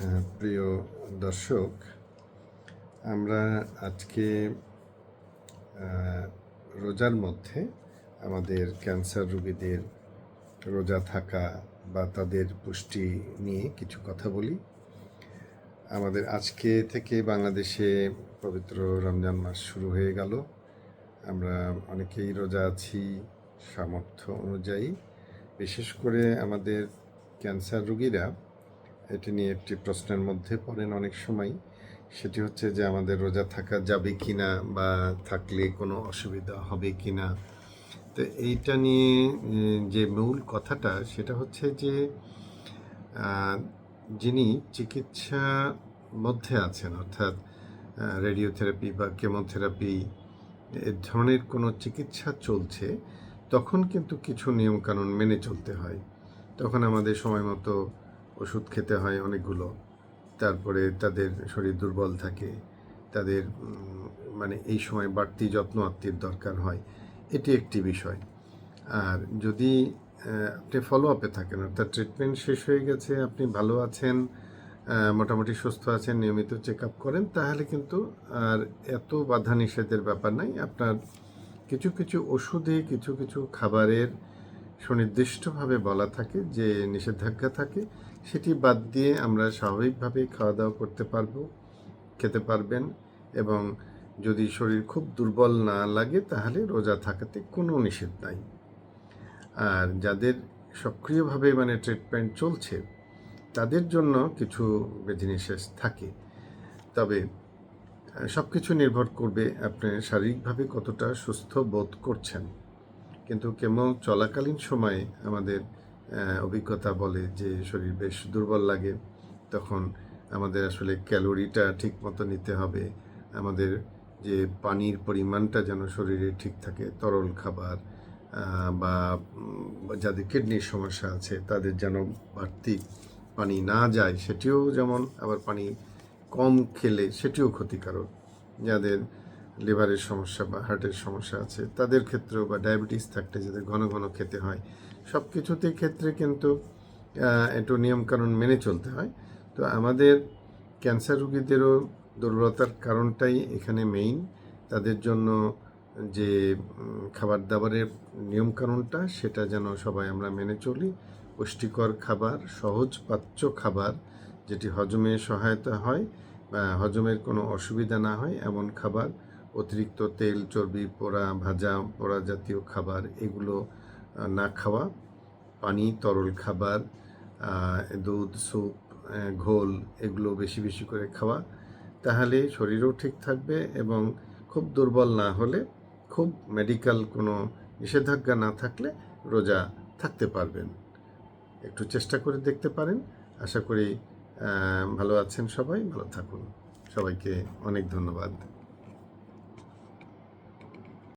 হ্যাঁ, প্রিয় দর্শক আমরা আজকে রোজার মধ্যে আমাদের ক্যান্সার রোগীদের রোজা থাকা বা তাদের পুষ্টি নিয়ে কিছু কথা বলি। আমাদের আজকে থেকে বাংলাদেশে পবিত্র রমজান মাস শুরু হয়ে গেল। আমরা অনেকেই রোজা আছি সামর্থ্য অনুযায়ী। বিশেষ করে আমাদের ক্যান্সার রোগীরা এটি নিয়ে একটি প্রশ্নের মধ্যে পড়েন অনেক সময়। সেটি হচ্ছে যে আমাদের রোজা থাকা যাবে কি না বা থাকলে কোনো অসুবিধা হবে কি না তো এইটা নিয়ে, যে মূল কথাটা, সেটা হচ্ছে যে যিনি চিকিৎসা মধ্যে আছেন, অর্থাৎ রেডিওথেরাপি বা কেমোথেরাপি, এ ধরনের কোনো চিকিৎসা চলছে, তখন কিন্তু কিছু নিয়মকানুন মেনে চলতে হয়। তখন আমাদের সময় মতো ওষুধ খেতে হয় অনেকগুলো। তারপরে তাদের শরীর দুর্বল থাকে। তাদের মানে এই সময় বাড়তি যত্ন আত্মীর দরকার হয়। এটি একটি বিষয়। আর যদি আপনি ফলো আপে থাকেন, অর্থাৎ ট্রিটমেন্ট শেষ হয়ে গেছে, আপনি ভালো আছেন মোটামুটি সুস্থ আছেন, নিয়মিত চেক আপ করেন, তাহলে কিন্তু আর এত বাধা নিষেধের ব্যাপার নাই। আপনার কিছু কিছু ওষুধে কিছু কিছু খাবারের সুনির্দিষ্টভাবে বলা থাকে, যে নিষেধাজ্ঞা থাকে, সেটি বাদ দিয়ে আমরা স্বাভাবিকভাবে খাওয়া দাওয়া করতে পারব, খেতে পারবেন এবং যদি শরীর খুব দুর্বল না লাগে, তাহলে রোজা থাকাতে কোনো নিষেধ নাই। আর যাদের সক্রিয়ভাবে মানে ট্রিটমেন্ট চলছে, তাদের জন্য কিছু বিধিনিষেধ থাকে। তবে সব কিছু নির্ভর করবে আপনি শারীরিকভাবে কতটা সুস্থ বোধ করছেন। কিন্তু কেমো চলাকালীন সময়ে আমাদের অভিজ্ঞতা বলে যে শরীর বেশ দুর্বল লাগে, তখন আমাদের আসলে ক্যালোরিটা ঠিক মতো নিতে হবে। আমাদের যে পানির পরিমাণটা যেন শরীরে ঠিক থাকে, তরল খাবার বা যাদের কিডনির সমস্যা আছে, তাদের যেন বাড়তি পানি না যায়, সেটিও যেমন আবার পানি কম খেলে সেটিও ক্ষতিকারক। যাদের লিভারের সমস্যা বা হার্টের সমস্যা আছে, তাদের ক্ষেত্রেও বা ডায়াবেটিস থাকলে যাদের ঘন ঘন খেতে হয়, সব কিছুতে ক্ষেত্রে কিন্তু একটু নিয়মকানুন মেনে চলতে হয়। তো আমাদের ক্যান্সার রোগীদেরও দুর্বলতার কারণটাই এখানে মেইন তাদের জন্য যে খাবার দাবারের নিয়মকানুনটা, সেটা যেন সবাই আমরা মেনে চলি। পুষ্টিকর খাবার, সহজ পাচ্য খাবার, যেটি হজমে সহায়তা হয়, বা হজমের কোনো অসুবিধা না হয়, এমন খাবার অতিরিক্ত তেল, চর্বি, পোড়া, ভাজা, পোড়া জাতীয় খাবার, এগুলো না খাওয়া। পানি, তরল খাবার দুধ, স্যুপ ঘোল, এগুলো বেশি বেশি করে খাওয়া। তাহলে শরীরও ঠিক থাকবে এবং খুব দুর্বল না হলে খুব মেডিকেল কোনো নিষেধাজ্ঞা না থাকলে রোজা থাকতে পারবেন। একটু চেষ্টা করে দেখতে পারেন। আশা করি ভালো আছেন সবাই। ভালো থাকুন। সবাইকে অনেক ধন্যবাদ।